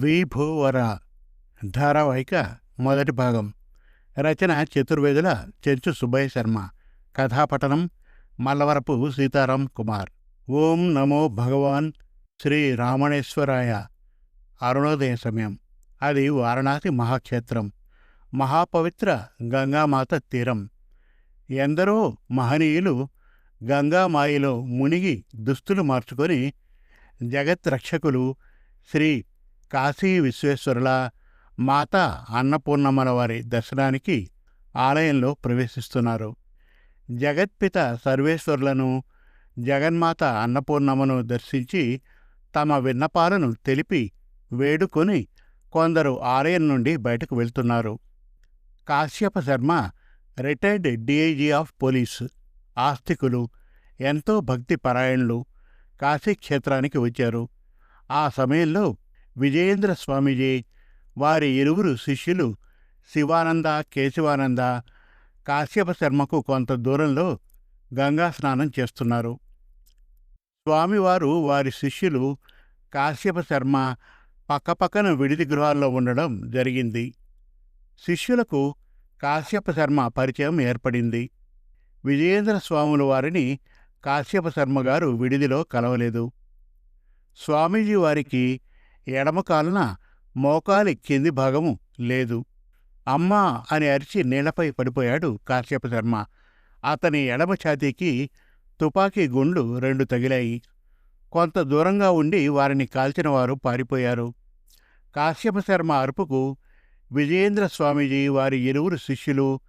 విభూవర ధారావాహిక మొదటి భాగం. రచన చతుర్వేదుల చెంచు సుబ్బయ్య శర్మ. కథాపఠనం మల్లవరపు సీతారాం కుమార్. ఓం నమో భగవాన్ శ్రీ రామణేశ్వరాయ అరుణోదయ సమయం. అది వారణాసి మహాక్షేత్రం. మహాపవిత్ర గంగామాత తీరం. ఎందరో మహనీయులు గంగామాయిలో మునిగి దుస్తులు మార్చుకొని జగత్ రక్షకులు శ్రీ కాశీ విశ్వేశ్వరుల మాత అన్నపూర్ణమ్మల వారి దర్శనానికి ఆలయంలో ప్రవేశిస్తున్నారు. జగత్పిత సర్వేశ్వరులను జగన్మాత అన్నపూర్ణమ్మను దర్శించి తమ విన్నపాలను తెలిపి వేడుకొని కొందరు ఆలయం నుండి బయటకు వెళ్తున్నారు. Kashyapa Sharma retired DIG of police ఆస్తికులు ఎంతో భక్తి పరాయణులు కాశీక్షేత్రానికి వచ్చారు. ఆ సమయంలో విజయేంద్ర స్వామీజీ వారి ఇరువురు శిష్యులు శివానంద కేశవానంద కాశ్యప శర్మకు కొంత దూరంలో గంగా స్నానం చేస్తున్నారు. స్వామివారు వారి శిష్యులు కాశ్యప శర్మ పక్కపక్కన విడిది గృహాల్లో ఉండడం జరిగింది. శిష్యులకు కాశ్యప శర్మ పరిచయం ఏర్పడింది. విజయేంద్ర స్వాముల వారిని కాశ్యప శర్మ గారు విడిదిలో కలవలేదు. స్వామీజీ వారికి ఎడమకాలున మోకాలి కింది భాగము లేదు. అమ్మా అని అరిచి నీళ్ళపై పడిపోయాడు కాశ్యప శర్మ. అతని ఎడమ ఛాతీకి తుపాకీ గుండ్లు రెండు తగిలాయి. కొంత దూరంగా ఉండి వారిని కాల్చినవారు పారిపోయారు. కాశ్యప శర్మ అరుపుకు విజయేంద్ర స్వామీజీ వారి ఇరువురు శిష్యులు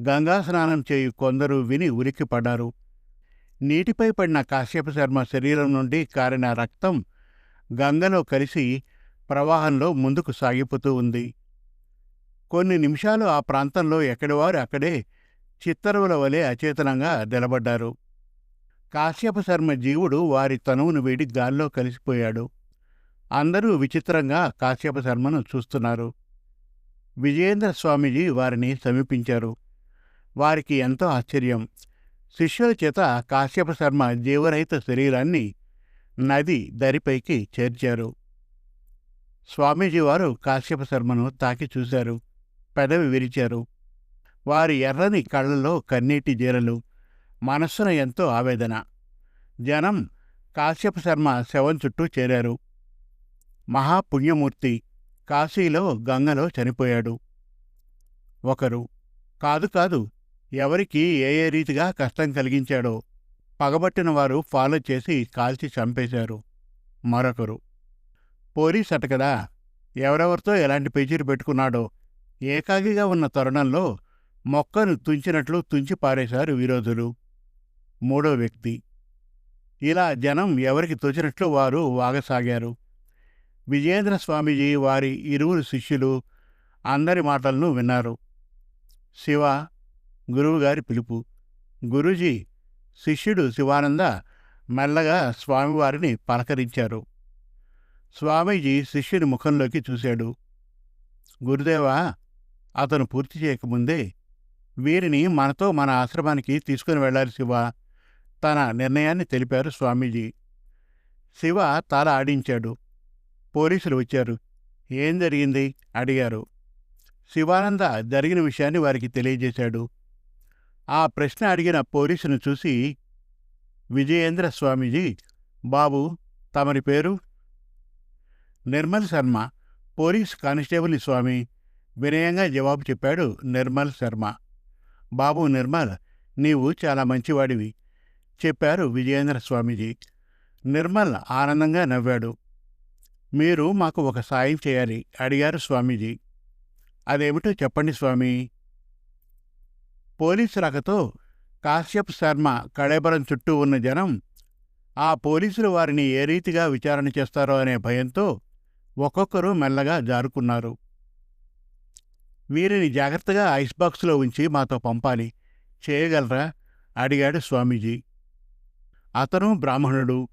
గంగా స్నానం చేయు కొందరు విని ఉలిక్కిపడ్డారు. నీటిపై పడిన కాశ్యప శర్మ శరీరం నుండి కారిన రక్తం గంగలో కలిసి ప్రవాహంలో ముందుకు సాగిపోతూ ఉంది. కొన్ని నిమిషాలు ఆ ప్రాంతంలో ఎక్కడివారు అక్కడే చిత్తరువుల వలె అచేతనంగా నిలబడ్డారు. కాశ్యప శర్మ జీవుడు వారి తనువును వీడి గాల్లో కలిసిపోయాడు. అందరూ విచిత్రంగా కాశ్యప శర్మను చూస్తున్నారు. విజయేంద్ర స్వామీజీ వారిని సమీపించారు. వారికి ఎంతో ఆశ్చర్యం. శిష్యుల చేత కాశ్యప శర్మ జీవరహిత శరీరాన్ని నది దరిపైకి చేర్చారు. స్వామీజీ వారు కాశ్యప శర్మను తాకి చూశారు. పెదవి విరిచారు. వారి ఎర్రని కళ్ళలో కన్నీటి జీరలు మనస్సున ఎంతో ఆవేదన. జనం కాశ్యప శర్మ శవం చుట్టూ చేరారు. మహాపుణ్యమూర్తి కాశీలో గంగలో చనిపోయాడు. ఒకరు కాదు కాదు ఎవరికి ఏ ఏ రీతిగా కష్టం కలిగించాడో పగబట్టిన వారు ఫాలో చేసి కాల్చి చంపేశారు. మరొకరు పోలీస్ అటకదా ఎవరెవరితో ఎలాంటి పేచీరు పెట్టుకున్నాడో ఏకాగిగా ఉన్న తరుణంలో మొక్కను తుంచినట్లు తుంచి పారేశారు విరోధులు. మూడో వ్యక్తి ఇలా జనం ఎవరికి తోచినట్లు వారు వాగసాగారు. విజయేంద్ర స్వామీజీ వారి ఇరువురు శిష్యులు అందరి మాటలను విన్నారు. శివ గురువుగారి పిలుపు గురూజీ శిష్యుడు శివానంద మెల్లగా స్వామివారిని పలకరించారు. స్వామీజీ శిష్యుని ముఖంలోకి చూశాడు. గురుదేవా అతను పూర్తి చేయకముందే వీరిని మనతో మన ఆశ్రమానికి తీసుకుని వెళ్ళాలి శివ. తన నిర్ణయాన్ని తెలిపారు స్వామీజీ. శివ తల ఆడించాడు. పోలీసులు వచ్చారు. ఏం జరిగింది? అడిగారు. శివానంద జరిగిన విషయాన్ని వారికి తెలియజేశాడు. ఆ ప్రశ్న అడిగిన పోలీసును చూసి విజయేంద్ర స్వామీజీ బాబు తమరి పేరు? నిర్మల్ శర్మ పోలీస్ కానిస్టేబుల్ స్వామి. వినయంగా జవాబు చెప్పాడు నిర్మల్ శర్మ. బాబు నిర్మల్ నీవు చాలా మంచివాడివి చెప్పారు విజయేంద్ర స్వామీజీ. నిర్మల్ ఆనందంగా నవ్వాడు. మీరు మాకు ఒక సాయం చేయాలి అడిగారు స్వామీజీ. అదేమిటో చెప్పండి స్వామి పోలీసు రాకతో కాశ్యప్ శర్మ కళేబరం చుట్టూ ఉన్న జనం ఆ పోలీసులు వారిని ఏ రీతిగా విచారణ చేస్తారో అనే భయంతో ఒక్కొక్కరు మెల్లగా జారుకున్నారు. వీరిని జాగ్రత్తగా ఐస్ బాక్స్లో ఉంచి మాతో పంపాలి. చేయగలరా? అడిగాడు స్వామీజీ. అతను బ్రాహ్మణుడు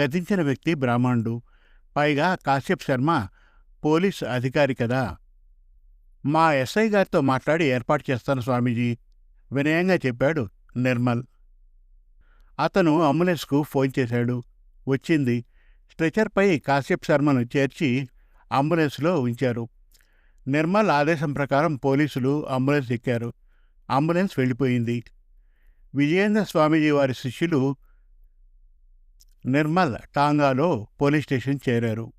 గతించిన వ్యక్తి బ్రాహ్మణుడు పైగా కాశ్యప్ శర్మ పోలీస్ అధికారి కదా. మా ఎస్ఐ గారితో మాట్లాడి ఏర్పాటు చేస్తాను స్వామీజీ. వినయంగా చెప్పాడు నిర్మల్. అతను అంబులెన్స్కు ఫోన్ చేశాడు. వచ్చింది. స్ట్రెచర్పై కాశ్యప్ శర్మను చేర్చి అంబులెన్స్లో ఉంచారు. నిర్మల్ ఆదేశం ప్రకారం పోలీసులు అంబులెన్స్ ఎక్కారు. అంబులెన్స్ వెళ్ళిపోయింది. విజయేంద్ర స్వామీజీ వారి శిష్యులు నిర్మల్ టాంగాలో పోలీస్ స్టేషన్ చేరారు.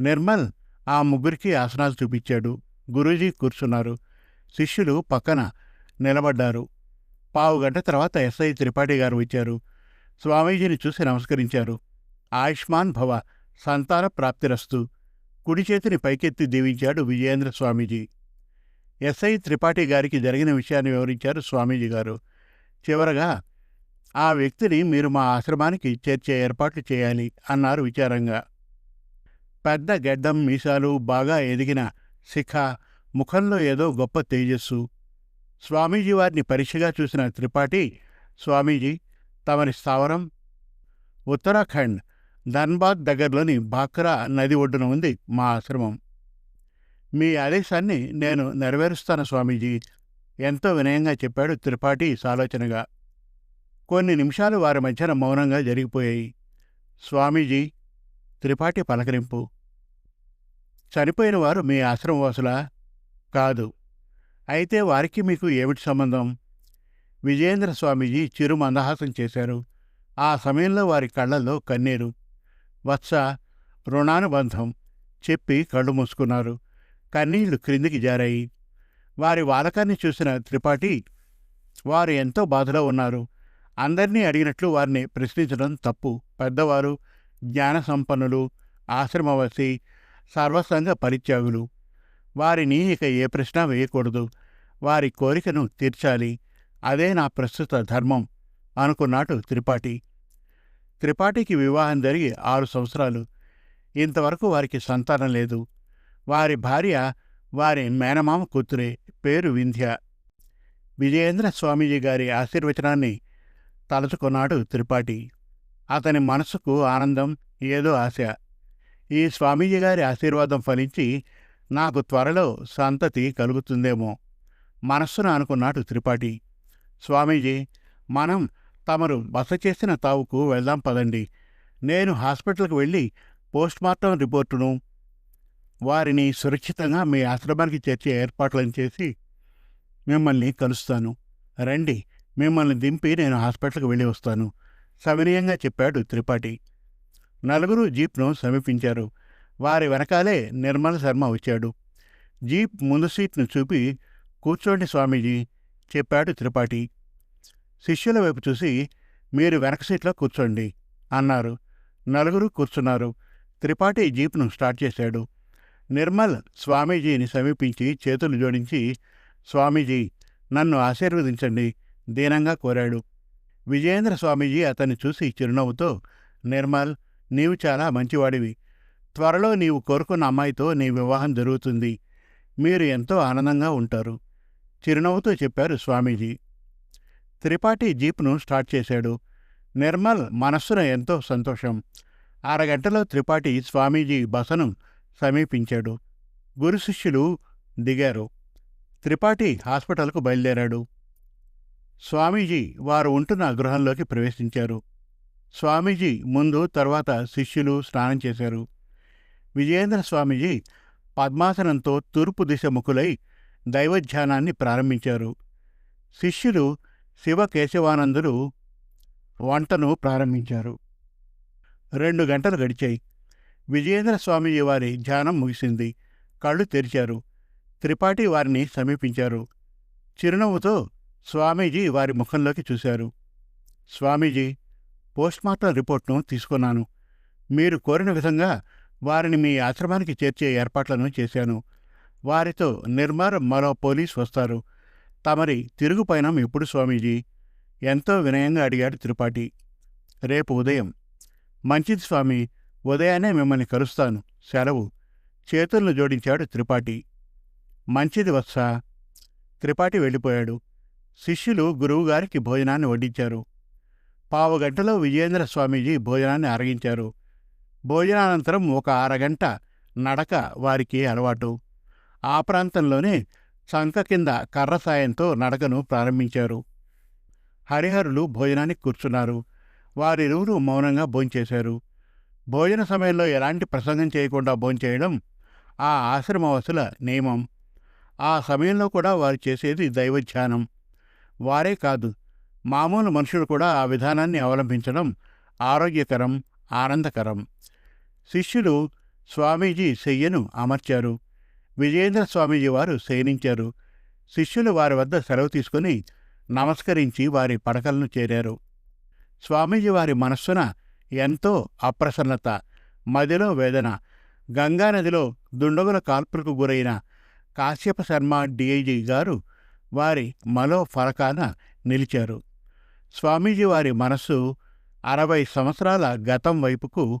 నిర్మల్ ఆ ముగ్గురికి ఆసనాలు చూపించాడు. గురూజీ కూర్చున్నారు. శిష్యులు పక్కన నిలబడ్డారు. పావు గంట తర్వాత ఎస్ఐ త్రిపాఠి గారు వచ్చారు. స్వామీజీని చూసి నమస్కరించారు. ఆయుష్మాన్ భవ సంతాన ప్రాప్తిరస్తు. కుడి చేతిని పైకెత్తి దీవించాడు విజయేంద్ర స్వామీజీ. ఎస్ఐ త్రిపాఠి గారికి జరిగిన విషయాన్ని వివరించారు స్వామీజీ గారు. చివరగా ఆ వ్యక్తిని మీరు మా ఆశ్రమానికి చేర్చే ఏర్పాట్లు చేయాలి అన్నారు విచారంగా. పెద్ద గెడ్డం మీసాలు బాగా ఎదిగిన శిఖ ముఖంలో ఏదో గొప్ప తేజస్సు. స్వామీజీ వారిని పరీక్షగా చూసిన త్రిపాఠి స్వామీజీ తమరి స్థావరం ఉత్తరాఖండ్ ధన్బాద్ దగ్గరలోని బాక్రా నది ఒడ్డున ఉంది మా ఆశ్రమం. మీ ఆదేశాన్ని నేను నెరవేరుస్తాను స్వామీజీ ఎంతో వినయంగా చెప్పాడు త్రిపాఠి సాలోచనగా. కొన్ని నిమిషాలు వారి మధ్యన మౌనంగా జరిగిపోయాయి. స్వామీజీ త్రిపాఠి పలకరింపు చనిపోయిన వారు మీ ఆశ్రమవాసులా? కాదు. అయితే వారికి మీకు ఏమిటి సంబంధం? విజయేంద్ర స్వామీజీ చిరు మందహాసం చేశారు. ఆ సమయంలో వారి కళ్ళల్లో కన్నీరు. వత్స రుణానుబంధం చెప్పి కళ్ళు మూసుకున్నారు. కన్నీళ్ళు క్రిందికి జారాయి. వారి వాలకాన్ని చూసిన త్రిపాఠి వారు ఎంతో బాధలో ఉన్నారు. అందర్నీ అడిగినట్లు వారిని ప్రశ్నించడం తప్పు. పెద్దవారు జ్ఞాన సంపన్నులు ఆశ్రమవసి సర్వసంగ పరిత్యాగులు. వారిని ఇక ఏ ప్రశ్న వేయకూడదు. వారి కోరికను తీర్చాలి. అదే నా ప్రస్తుత ధర్మం అనుకున్నాడు త్రిపాఠి. త్రిపాఠికి వివాహం జరిగి ఆరు సంవత్సరాలు. ఇంతవరకు వారికి సంతానం లేదు. వారి భార్య వారి మేనమామ కూతురే. పేరు వింధ్య. విజయేంద్ర స్వామీజీ గారి ఆశీర్వచనాన్ని తలుచుకున్నాడు త్రిపాఠి. అతని మనసుకు ఆనందం ఏదో ఆశ. ఈ స్వామీజీ గారి ఆశీర్వాదం ఫలించి నాకు త్వరలో సంతతి కలుగుతుందేమో మనస్సును అనుకున్నాడు త్రిపాఠి. స్వామీజీ మనం తమరు బస చేసిన తావుకు వెళ్దాం పదండి. నేను హాస్పిటల్కి వెళ్ళి పోస్ట్మార్టం రిపోర్టును వారిని సురక్షితంగా మీ ఆశ్రమానికి చేర్చే ఏర్పాట్లను చేసి మిమ్మల్ని కలుస్తాను. రండి మిమ్మల్ని దింపి నేను హాస్పిటల్కి వెళ్ళి వస్తాను. సవినయంగా చెప్పాడు త్రిపాఠి. నలుగురు జీప్ను సమీపించారు. వారి వెనకాలే నిర్మల శర్మ వచ్చాడు. జీప్ ముందు సీట్ను చూపి కూర్చోండి స్వామీజీ చెప్పాడు త్రిపాఠి. శిష్యుల వైపు చూసి మీరు వెనక సీట్లో కూర్చోండి అన్నారు. నలుగురు కూర్చున్నారు. త్రిపాఠి జీప్ను స్టార్ట్ చేశాడు. నిర్మల్ స్వామీజీని సమీపించి చేతులు జోడించి స్వామీజీ నన్ను ఆశీర్వదించండి దీనంగా కోరాడు. విజయేంద్ర స్వామీజీ అతన్ని చూసి చిరునవ్వుతో నిర్మల్ నీవు చాలా మంచివాడివి. త్వరలో నీవు కోరుకున్న అమ్మాయితో నీ వివాహం జరుగుతుంది. మీరు ఎంతో ఆనందంగా ఉంటారు. చిరునవ్వుతో చెప్పారు స్వామీజీ. త్రిపాఠి జీప్ను స్టార్ట్ చేశాడు. నిర్మల్ మనస్సున ఎంతో సంతోషం. అరగంటలో త్రిపాఠి స్వామీజీ బసను సమీపించాడు. గురు శిష్యులు దిగారు. త్రిపాఠి హాస్పిటల్కు బయలుదేరాడు. స్వామీజీ వారు ఉంటున్న గృహంలోకి ప్రవేశించారు. స్వామీజీ ముందు తర్వాత శిష్యులు స్నానం చేశారు. విజయేంద్ర స్వామీజీ పద్మాసనంతో తూర్పు దిశ ముఖులై దైవధ్యానాన్ని ప్రారంభించారు. శిష్యులు శివకేశవానందులు వంటను ప్రారంభించారు. రెండు గంటలు గడిచాయి. విజయేంద్ర స్వామీజీ వారి ధ్యానం ముగిసింది. కళ్ళు తెరిచారు. త్రిపాఠి వారిని సమీపించారు. చిరునవ్వుతో స్వామీజీ వారి ముఖంలోకి చూశారు. స్వామీజీ పోస్ట్మార్టం రిపోర్ట్ను తీసుకున్నాను. మీరు కోరిన విధంగా వారిని మీ ఆశ్రమానికి చేర్చే ఏర్పాట్లను చేశాను. వారితో నిర్మర్ మరో పోలీస్ వస్తారు. తమరి తిరుగు పయనం ఎప్పుడు స్వామీజీ? ఎంతో వినయంగా అడిగాడు త్రిపాఠి. రేపు ఉదయం. మంచిది స్వామి ఉదయాన్నే మిమ్మల్ని కలుస్తాను. సెలవు. చేతులను జోడించాడు త్రిపాఠి. మంచిది వత్సా. త్రిపాఠి వెళ్ళిపోయాడు. శిష్యులు గురువుగారికి భోజనాన్ని వడ్డించారు. పావు గంటలో విజయేంద్ర స్వామీజీ భోజనాన్ని అరగించారు భోజనానంతరం ఒక అరగంట నడక వారికి అలవాటు. ఆ ప్రాంతంలోనే చంక కింద కర్ర సాయంతో నడకను ప్రారంభించారు. హరిహరులు భోజనానికి కూర్చున్నారు. వారిరువురు మౌనంగా భోంచేశారు. భోజన సమయంలో ఎలాంటి ప్రసంగం చేయకుండా భోంచేయడం ఆ ఆశ్రమవసుల నియమం. ఆ సమయంలో కూడా వారు చేసేది దైవధ్యానం. వారే కాదు మామూలు మనుషులు కూడా ఆ విధానాన్ని అవలంబించడం ఆరోగ్యకరం ఆనందకరం. శిష్యులు స్వామీజీ శయ్యను అమర్చారు. విజయేంద్ర స్వామీజీ వారు శయనించారు. శిష్యులు వారి వద్ద సెలవు తీసుకుని నమస్కరించి వారి పడకలను చేరారు. స్వామీజీ వారి మనస్సున ఎంతో అప్రసన్నత మదిలో వేదన గంగానదిలో దుండగుల కాల్పులకు గురైన కాశ్యప శర్మ డిఐజీ గారు వారి మలో ఫలకాన నిలిచారు. స్వామీజీ వారి మనస్సు అరవై సంవత్సరాల గతం వైపుకు